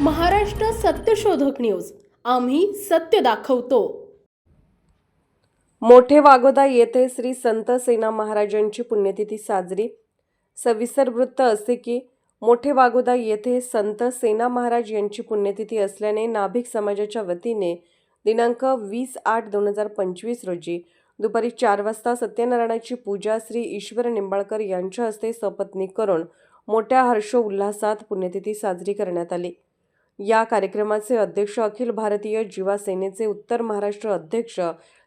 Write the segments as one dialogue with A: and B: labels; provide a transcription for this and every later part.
A: महाराष्ट्र सत्यशोधक न्यूज. आम्ही सत्य दाखवतो.
B: मोठे वागोदा येथे श्री संत सेना महाराजांची पुण्यतिथी साजरी. सविस्तर वृत्त असे की मोठे वागोदा येथे संत सेना महाराज यांची पुण्यतिथी असल्याने नाभिक समाजाच्या वतीने दिनांक वीस आठ दोन हजार पंचवीस रोजी दुपारी चार वाजता सत्यनारायणाची पूजा श्री ईश्वर निंबाळकर यांच्या हस्ते सपत्नी करून मोठ्या हर्षोल्हासात पुण्यतिथी साजरी करण्यात आली. या कार्यक्रमाचे अध्यक्ष अखिल भारतीय जीवासेनेचे उत्तर महाराष्ट्र अध्यक्ष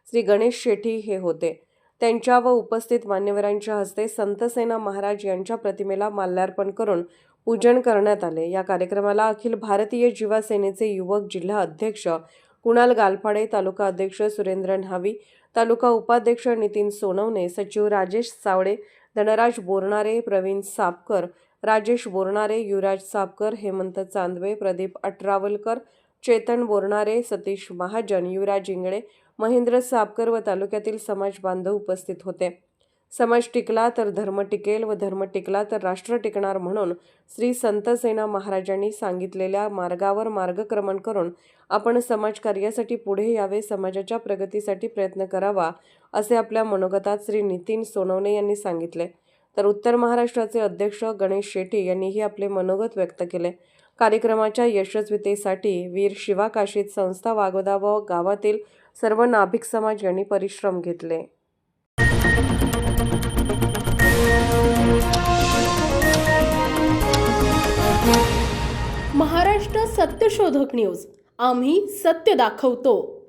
B: श्री गणेश शेट्टी हे होते. त्यांच्या व उपस्थित मान्यवरांच्या हस्ते संतसेना महाराज यांच्या प्रतिमेला माल्यार्पण करून पूजन करण्यात आले. या कार्यक्रमाला अखिल भारतीय जीवासेनेचे युवक जिल्हा अध्यक्ष कुणाल गालफाडे तालुका अध्यक्ष सुरेंद्र न्हावी तालुका उपाध्यक्ष नितीन सोनवणे सचिव राजेश सावळे धनराज बोरणारे प्रवीण सापकर राजेश बोरणारे युवराज सापकर हेमंत चांदवे प्रदीप अठरावलकर चेतन बोरणारे सतीश महाजन युवराज इंगळे महेंद्र सापकर व तालुक्यातील समाज बांधव उपस्थित होते. समाज टिकला तर धर्म टिकेल व धर्म टिकला तर राष्ट्र टिकणार म्हणून श्री संतसेना महाराजांनी सांगितलेल्या मार्गावर मार्गक्रमण करून आपण समाजकार्यासाठी पुढे यावे समाजाच्या प्रगतीसाठी प्रयत्न करावा असे आपल्या मनोगतात श्री नितीन सोनवणे यांनी सांगितले. तर उत्तर महाराष्ट्राचे अध्यक्ष गणेश शेट्टी यांनीही आपले मनोगत व्यक्त केले. कार्यक्रमाच्या यशस्वीतेसाठी वीर शिवाकाशीत संस्था वागोदा व गावातील सर्व नाभिक समाज यांनी परिश्रम घेतले.
A: महाराष्ट्र सत्यशोधक न्यूज. आम्ही सत्य दाखवतो.